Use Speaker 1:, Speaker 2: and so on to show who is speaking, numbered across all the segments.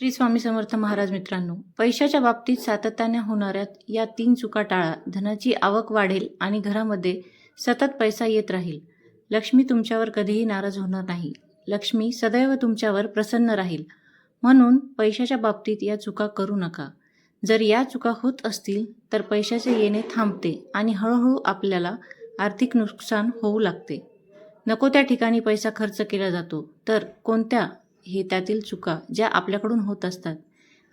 Speaker 1: श्री स्वामी समर्थ महाराज मित्रांनो पैशाच्या बाबतीत सातत्याने होणाऱ्या या तीन चुका टाळा. धनाची आवक वाढेल आणि घरामध्ये सतत पैसा येत राहील. लक्ष्मी तुमच्यावर कधीही नाराज होणार नाही. लक्ष्मी सदैव तुमच्यावर प्रसन्न राहील. म्हणून पैशाच्या बाबतीत या चुका करू नका. जर या चुका होत असतील तर पैशाचे येणे थांबते आणि हळूहळू आपल्याला आर्थिक नुकसान होऊ लागते. नको त्या ठिकाणी पैसा खर्च केला जातो. तर कोणत्या हे त्यातील चुका ज्या आपल्याकडून होत असतात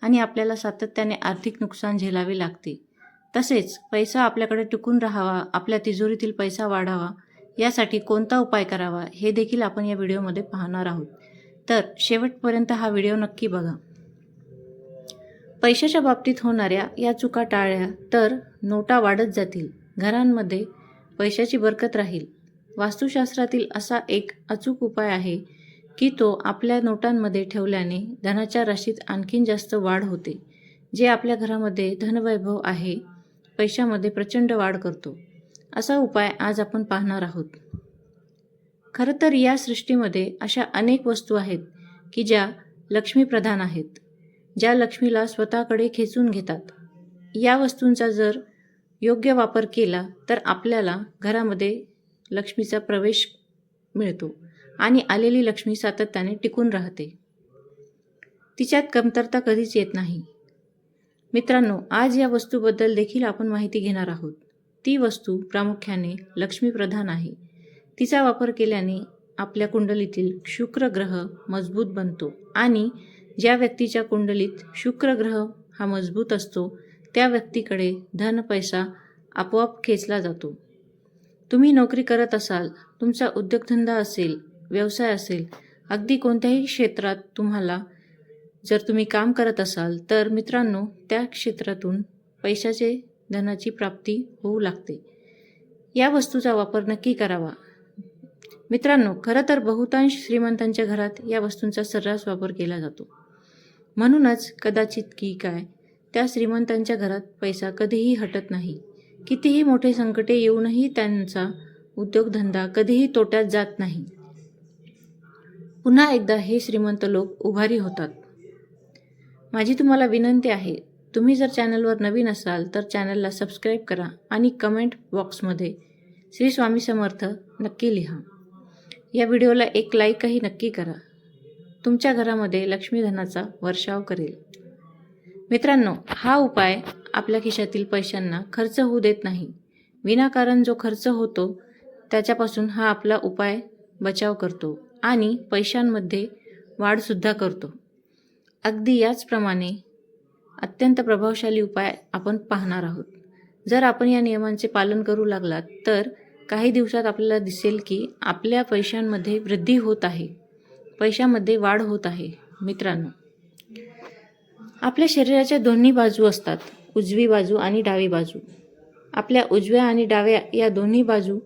Speaker 1: आणि आपल्याला सातत्याने आर्थिक नुकसान झेलावे लागते. तसेच पैसा आपल्याकडे टिकून राहावा आपल्या तिजोरीतील पैसा वाढावा यासाठी कोणता उपाय करावा हे देखील आपण या व्हिडिओमध्ये पाहणार आहोत. तर शेवटपर्यंत हा व्हिडिओ नक्की बघा. पैशाच्या बाबतीत होणाऱ्या या चुका टाळल्या तर नोटा वाढत जातील घरांमध्ये पैशाची बरकत राहील. वास्तुशास्त्रातील असा एक अचूक उपाय आहे की तो आपल्या नोटांमध्ये ठेवल्याने धनाच्या राशीत आणखीन जास्त वाढ होते जे आपल्या घरामध्ये धनवैभव आहे पैशामध्ये प्रचंड वाढ करतो. असा उपाय आज आपण पाहणार आहोत. खरं तर या सृष्टीमध्ये अशा अनेक वस्तू आहेत की ज्या लक्ष्मीप्रधान आहेत ज्या लक्ष्मीला स्वतःकडे खेचून घेतात. या वस्तूंचा जर योग्य वापर केला तर आपल्याला घरामध्ये लक्ष्मीचा प्रवेश मिळतो. आणि आलेली लक्ष्मी सातत्याने टिकून राहते. तिच्यात कमतरता कधीच येत नाही. मित्रांनो आज या वस्तूबद्दल देखील आपण माहिती घेणार आहोत. ती वस्तू प्रामुख्याने लक्ष्मीप्रधान आहे. तिचा वापर केल्याने आपल्या कुंडलीतील शुक्र ग्रह मजबूत बनतो आणि ज्या व्यक्तीच्या कुंडलीत शुक्र ग्रह हा मजबूत असतो त्या व्यक्तीकडे धन पैसा आपोआप खेचला जातो. तुम्ही नोकरी करत असाल तुमचा उद्योगधंदा असेल व्यवसाय असेल अगदी कोणत्याही क्षेत्रात तुम्हाला जर तुम्ही काम करत असाल तर मित्रांनो त्या क्षेत्रातून पैशाचे धनाची प्राप्ती होऊ लागते. या वस्तूचा वापर नक्की करावा. मित्रांनो खरं तर बहुतांश श्रीमंतांच्या घरात या वस्तूंचा सर्रास वापर केला जातो. म्हणूनच कदाचित की काय त्या श्रीमंतांच्या घरात पैसा कधीही हटत नाही. कितीही मोठे संकटे येऊनही त्यांचा उद्योगधंदा कधीही तोट्यात जात नाही. पुन्हा एकदा हे श्रीमंत लोक उभारी होतात. माझी तुम्हाला विनंती आहे तुम्ही जर चॅनलवर नवीन असाल तर चॅनलला सबस्क्राईब करा आणि कमेंट बॉक्समध्ये श्री स्वामी समर्थ नक्की लिहा. या व्हिडिओला एक लाईकही नक्की करा. तुमच्या घरामध्ये लक्ष्मीधनाचा वर्षाव करेल. मित्रांनो हा उपाय आपल्या खिशातील पैशांना खर्च होऊ देत नाही. विनाकारण जो खर्च होतो त्याच्यापासून हा आपला उपाय बचाव करतो. आणि पैशांमध्ये वाढसुद्धा करतो. अगदी याचप्रमाणे अत्यंत प्रभावशाली उपाय आपण पाहणार आहोत. जर आपण या नियमांचे पालन करू लागलात तर काही दिवसात आपल्याला दिसेल की आपल्या पैशांमध्ये वृद्धी होत आहे. पैशामध्ये वाढ होत आहे मित्रांनो. आपल्या शरीराच्या दोन्ही बाजू असतात उजवी बाजू आणि डावी बाजू. आपल्या उजव्या आणि डाव्या या दोन्ही बाजू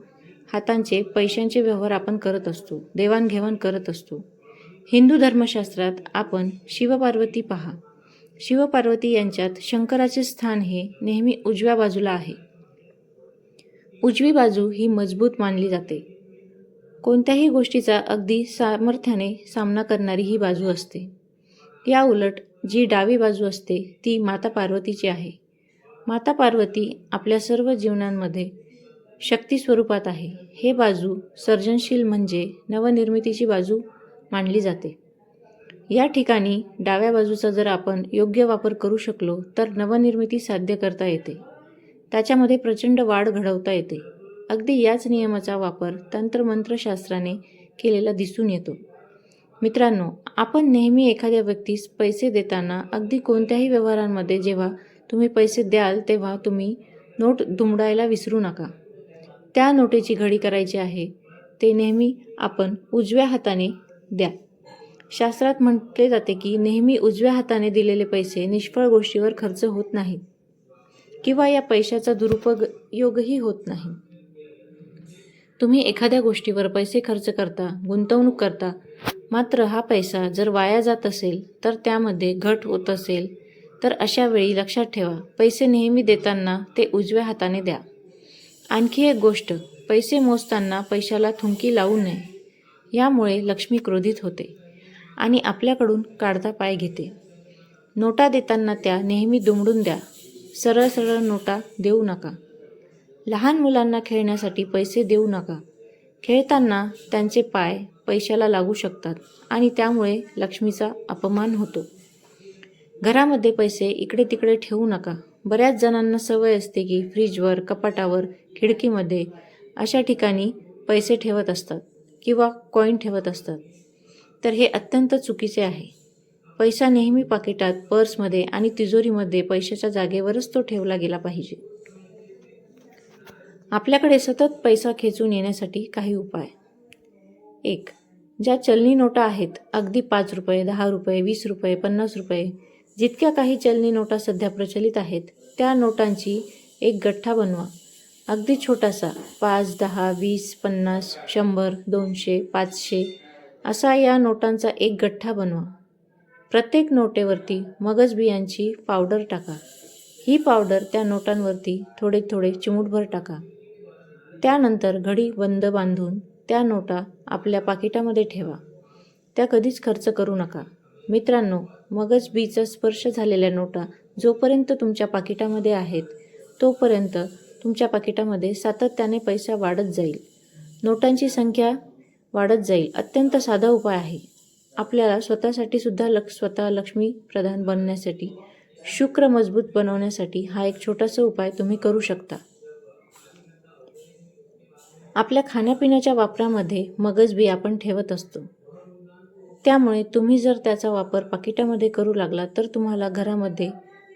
Speaker 1: हातांचे पैशांचे व्यवहार आपण करत असतो देवाणघेवाण करत असतो. हिंदू धर्मशास्त्रात आपण शिवपार्वती पहा. शिवपार्वती यांच्यात शंकराचे स्थान हे नेहमी उजव्या बाजूला आहे. उजवी बाजू ही मजबूत मानली जाते. कोणत्याही गोष्टीचा अगदी सामर्थ्याने सामना करणारी ही बाजू असते. या उलट जी डावी बाजू असते ती माता पार्वतीची आहे. माता पार्वती आपल्या सर्व जीवनांमध्ये शक्ती स्वरूपात आहे. हे बाजू सर्जनशील म्हणजे नवनिर्मितीची बाजू मानली जाते. या ठिकाणी डाव्या बाजूचा जर आपण योग्य वापर करू शकलो तर नवनिर्मिती साध्य करता येते. त्याच्यामध्ये प्रचंड वाढ घडवता येते. अगदी याच नियमाचा वापर तंत्रमंत्रशास्त्राने केलेला दिसून येतो. मित्रांनो आपण नेहमी एखाद्या व्यक्तीस पैसे देताना अगदी कोणत्याही व्यवहारांमध्ये जेव्हा तुम्ही पैसे द्याल तेव्हा तुम्ही नोट दुमडायला विसरू नका. त्या नोटेची घडी करायची आहे ते नेहमी आपण उजव्या हाताने द्या. शास्त्रात म्हटले जाते की नेहमी उजव्या हाताने दिलेले पैसे निष्फळ गोष्टीवर खर्च होत नाहीत किंवा या पैशाचा दुरुपयोगही होत नाही. तुम्ही एखाद्या गोष्टीवर पैसे खर्च करता गुंतवणूक करता मात्र हा पैसा जर वाया जात असेल तर त्यामध्ये घट होत असेल तर अशा वेळी लक्षात ठेवा पैसे नेहमी देताना ते उजव्या हाताने द्या. आणखी एक गोष्ट पैसे मोजताना पैशाला थुंकी लावू नये. यामुळे लक्ष्मी क्रोधित होते आणि आपल्याकडून काढता पाय घेते. नोटा देताना त्या नेहमी दुमडून द्या. सरळ सरळ नोटा देऊ नका. लहान मुलांना खेळण्यासाठी पैसे देऊ नका. खेळताना त्यांचे पाय पैशाला लागू शकतात आणि त्यामुळे लक्ष्मीचा अपमान होतो. घरामध्ये पैसे इकडे तिकडे ठेवू नका. बऱ्याच जणांना सवय असते की फ्रीजवर कपाटावर खिडकीमध्ये अशा ठिकाणी पैसे ठेवत असतात किंवा कॉईन ठेवत असतात. तर हे अत्यंत चुकीचे आहे. पैसा नेहमी पाकिटात पर्समध्ये आणि तिजोरीमध्ये पैशाच्या जागेवरच तो ठेवला गेला पाहिजे. आपल्याकडे सतत पैसा खेचून येण्यासाठी काही उपाय. एक ज्या चलनी नोटा आहेत अगदी पाच रुपये दहा रुपये वीस रुपये पन्नास रुपये जितक्या काही चलनी नोटा सध्या प्रचलित आहेत त्या नोटांची एक गठ्ठा बनवा. अगदी छोटासा पाच दहा वीस पन्नास शंभर दोनशे पाचशे असा या नोटांचा एक गठ्ठा बनवा. प्रत्येक नोटेवरती मगज बियांची पावडर टाका. ही पावडर त्या नोटांवरती थोडे थोडे चिमूटभर टाका. त्यानंतर घडी बंद बांधून त्या नोटा आपल्या पाकिटामध्ये ठेवा. त्या कधीच खर्च करू नका. मित्रांनो मगच बीचा स्पर्श झालेल्या नोटा जोपर्यंत तुमच्या पाकिटामध्ये आहेत तोपर्यंत तुमच्या पाकिटामध्ये सातत्याने पैसा वाढत जाईल. नोटांची संख्या वाढत जाईल. अत्यंत साधा उपाय आहे. आपल्याला स्वतःसाठी सुद्धा लक्ष स्वतः लक्ष्मी प्रधान बनण्यासाठी शुक्र मजबूत बनवण्यासाठी हा एक छोटासा उपाय तुम्ही करू शकता. आपल्या खाण्यापिण्याच्या वापरामध्ये मगजबी आपण ठेवत असतो. त्यामुळे तुम्ही जर त्याचा वापर पाकिटामध्ये करू लागला तर तुम्हाला घरामध्ये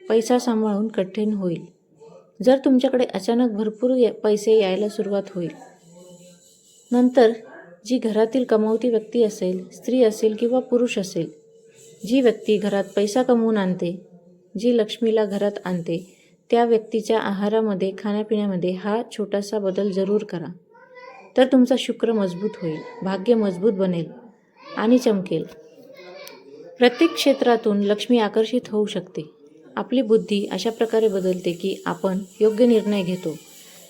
Speaker 1: पैसा सांभाळून कठीण होईल. जर तुमच्याकडे अचानक भरपूर पैसे यायला सुरुवात होईल. नंतर जी घरातील कमावती व्यक्ती असेल स्त्री असेल किंवा पुरुष असेल जी व्यक्ती घरात पैसा कमवून आणते जी लक्ष्मीला घरात आणते त्या व्यक्तीच्या आहारामध्ये खाण्यापिण्यामध्ये हा छोटासा बदल जरूर करा. तर तुमचा शुक्र मजबूत होईल भाग्य मजबूत बनेल. आणि चमकेल. प्रत्येक क्षेत्रातून लक्ष्मी आकर्षित होऊ शकते. आपली बुद्धी अशा प्रकारे बदलते की आपण योग्य निर्णय घेतो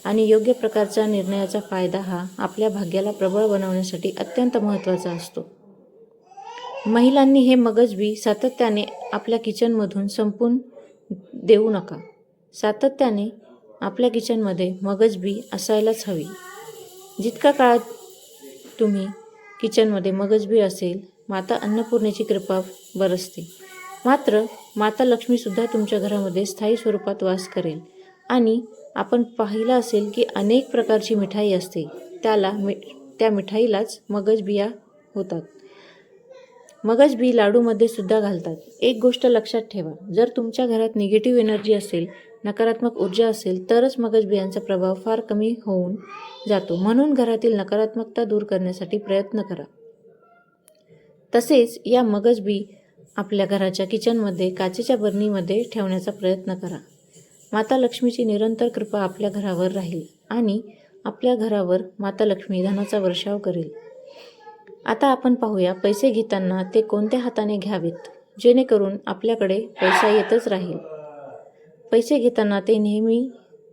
Speaker 1: आणि योग्य प्रकारचा निर्णयाचा फायदा हा आपल्या भाग्याला प्रबळ बनवण्यासाठी अत्यंत महत्त्वाचा असतो. महिलांनी हे मगज बी सातत्याने आपल्या किचनमधून संपून देऊ नका. सातत्याने आपल्या किचनमध्ये मगज बी असायलाच हवी. जितका काळात तुम्ही किचनमध्ये मगजबी असेल माता अन्नपूर्णेची कृपा बरसते. मात्र माता लक्ष्मीसुद्धा तुमच्या घरामध्ये स्थायी स्वरूपात वास करेल. आणि आपण पाहिलं असेल की अनेक प्रकारची मिठाई असते. त्याला मि त्या मिठाईलाच मगज बिया होतात. मगज बी लाडूमध्ये सुद्धा घालतात. एक गोष्ट लक्षात ठेवा. जर तुमच्या घरात निगेटिव्ह एनर्जी असेल नकारात्मक ऊर्जा असेल तरच मगज बियांचा प्रभाव फार कमी होऊन जातो. म्हणून घरातील नकारात्मकता दूर करण्यासाठी प्रयत्न करा. तसेच या मगज बी आपल्या घराच्या किचनमध्ये काचेच्या बरणीमध्ये ठेवण्याचा प्रयत्न करा. माता लक्ष्मीची निरंतर कृपा आपल्या घरावर राहील आणि आपल्या घरावर माता लक्ष्मी धनाचा वर्षाव करेल. आता आपण पाहूया पैसे घेताना ते कोणत्या हाताने घ्यावेत जेणेकरून आपल्याकडे पैसा येतच राहील. पैसे घेताना ते नेहमी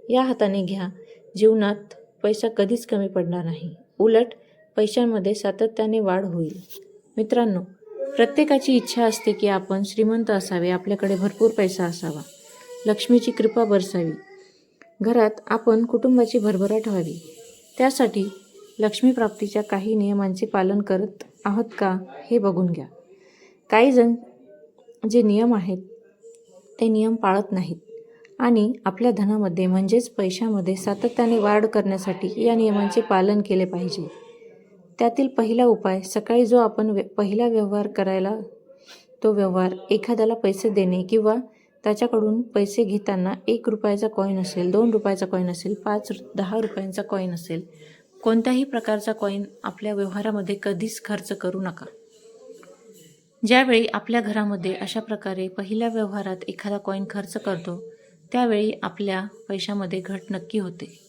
Speaker 1: या हाताने घ्या. जीवनात पैसा कधीच कमी पडणार नाही. उलट पैशांमध्ये सातत्याने वाढ होईल. मित्रांनो प्रत्येकाची इच्छा असते की आपण श्रीमंत असावे आपल्याकडे भरपूर पैसा असावा. लक्ष्मीची कृपा बरसावी. घरात आपण कुटुंबाची भरभराट व्हावी. त्यासाठी लक्ष्मी प्राप्तीच्या काही नियमांचे पालन करत आहोत का हे बघून घ्या. काही जण जे नियम आहेत ते नियम पाळत नाहीत. आणि आपल्या धनामध्ये म्हणजेच पैशामध्ये सातत्याने वाढ करण्यासाठी या नियमांचे पालन केले पाहिजे. त्यातील पहिला उपाय सकाळी जो आपण व्य पहिला व्यवहार करायला तो व्यवहार एखाद्याला पैसे देणे किंवा त्याच्याकडून पैसे घेताना एक रुपयाचा कॉईन असेल दोन रुपयाचा कॉईन असेल पाच दहा रुपयांचा कॉईन असेल कोणत्याही प्रकारचा कॉईन आपल्या व्यवहारामध्ये कधीच खर्च करू नका. ज्यावेळी आपल्या घरामध्ये अशा प्रकारे पहिल्या व्यवहारात एखादा कॉईन खर्च करतो त्यावेळी आपल्या पैशामध्ये घट नक्की होते.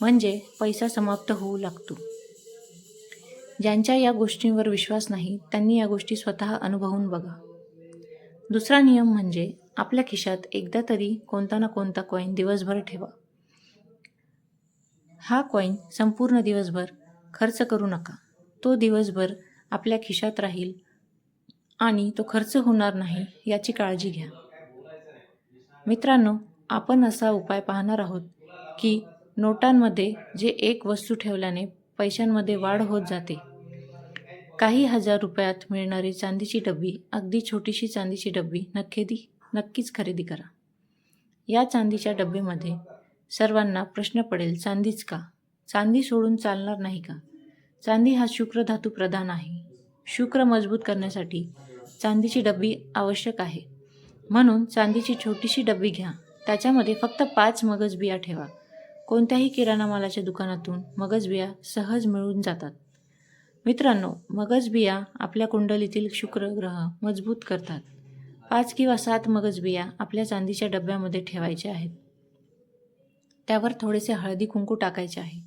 Speaker 1: म्हणजे पैसा समाप्त होऊ लागतो. ज्यांच्या या गोष्टींवर विश्वास नाही त्यांनी या गोष्टी स्वतः अनुभवून बघा. दुसरा नियम म्हणजे आपल्या खिशात एकदा तरी कोणता ना कोणता कॉईन दिवसभर ठेवा. हा कॉईन संपूर्ण दिवसभर खर्च करू नका. तो दिवसभर आपल्या खिशात राहील आणि तो खर्च होणार नाही याची काळजी घ्या. मित्रांनो आपण असा उपाय पाहणार आहोत की नोटांमध्ये जे एक वस्तू ठेवल्याने पैशांमध्ये वाढ होत जाते. काही हजार रुपयात मिळणारी चांदीची डब्बी अगदी छोटीशी चांदीची डब्बी नक्की नक्कीच खरेदी करा. या चांदीच्या डब्बीमध्ये सर्वांना प्रश्न पडेल चांदीच का? चांदी सोडून चालणार नाही का? चांदी हा शुक्र धातू प्रधान आहे. शुक्र मजबूत करण्यासाठी चांदीची डब्बी आवश्यक आहे. म्हणून चांदीची छोटीशी डब्बी घ्या. त्याच्यामध्ये फक्त पाच मगज बिया ठेवा. कोणत्याही किराणा मालाच्या दुकानातून मगज बिया सहज मिळून जातात. मित्रांनो मगज बिया आपल्या कुंडलीतील शुक्र ग्रह मजबूत करतात. पाच किंवा सात मगज बिया आपल्या चांदीच्या डब्यामध्ये ठेवायच्या आहेत. त्यावर थोडेसे हळदी कुंकू टाकायचे आहे.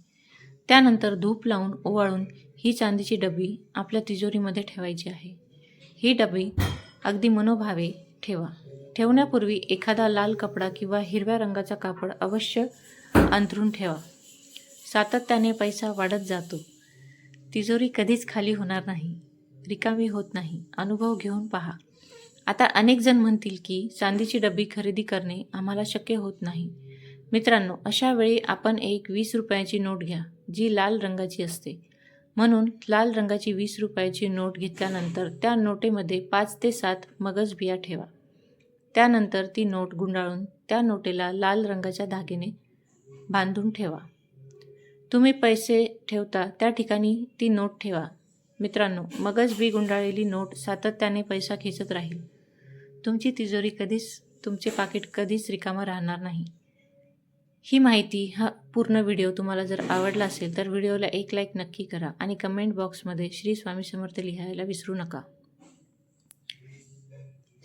Speaker 1: त्यानंतर धूप लावून ओवाळून ही चांदीची डबी आपल्या तिजोरीमध्ये ठेवायची आहे. ही डबी अगदी मनोभावे ठेवा. ठेवण्यापूर्वी एखादा लाल कपडा किंवा हिरव्या रंगाचा कापड अवश्य अंथरून ठेवा. सातत्याने पैसा वाढत जातो. तिजोरी कधीच खाली होणार नाही. रिकामी होत नाही. अनुभव घेऊन पहा. आता अनेक जण म्हणतील की चांदीची डबी खरेदी करणे आम्हाला शक्य होत नाही. मित्रांनो अशा वेळी आपण एक वीस रुपयाची नोट घ्या जी लाल रंगाची असते. म्हणून लाल रंगाची वीस रुपयाची नोट घेतल्यानंतर त्या नोटेमध्ये पाच ते सात मगज बिया ठेवा. त्यानंतर ती नोट गुंडाळून त्या नोटेला लाल रंगाच्या धागेने बांधून ठेवा. तुम्ही पैसे ठेवता त्या ठिकाणी ती नोट ठेवा. मित्रांनो मगच बी गुंडाळलेली नोट सातत्याने पैसा खेचत राहील. तुमची तिजोरी कधीच तुमचे पाकिट कधीच रिकामं राहणार नाही. ही माहिती हा पूर्ण व्हिडिओ तुम्हाला जर आवडला असेल तर व्हिडिओला एक लाईक नक्की करा आणि कमेंट बॉक्समध्ये श्री स्वामी समर्थ लिहायला विसरू नका.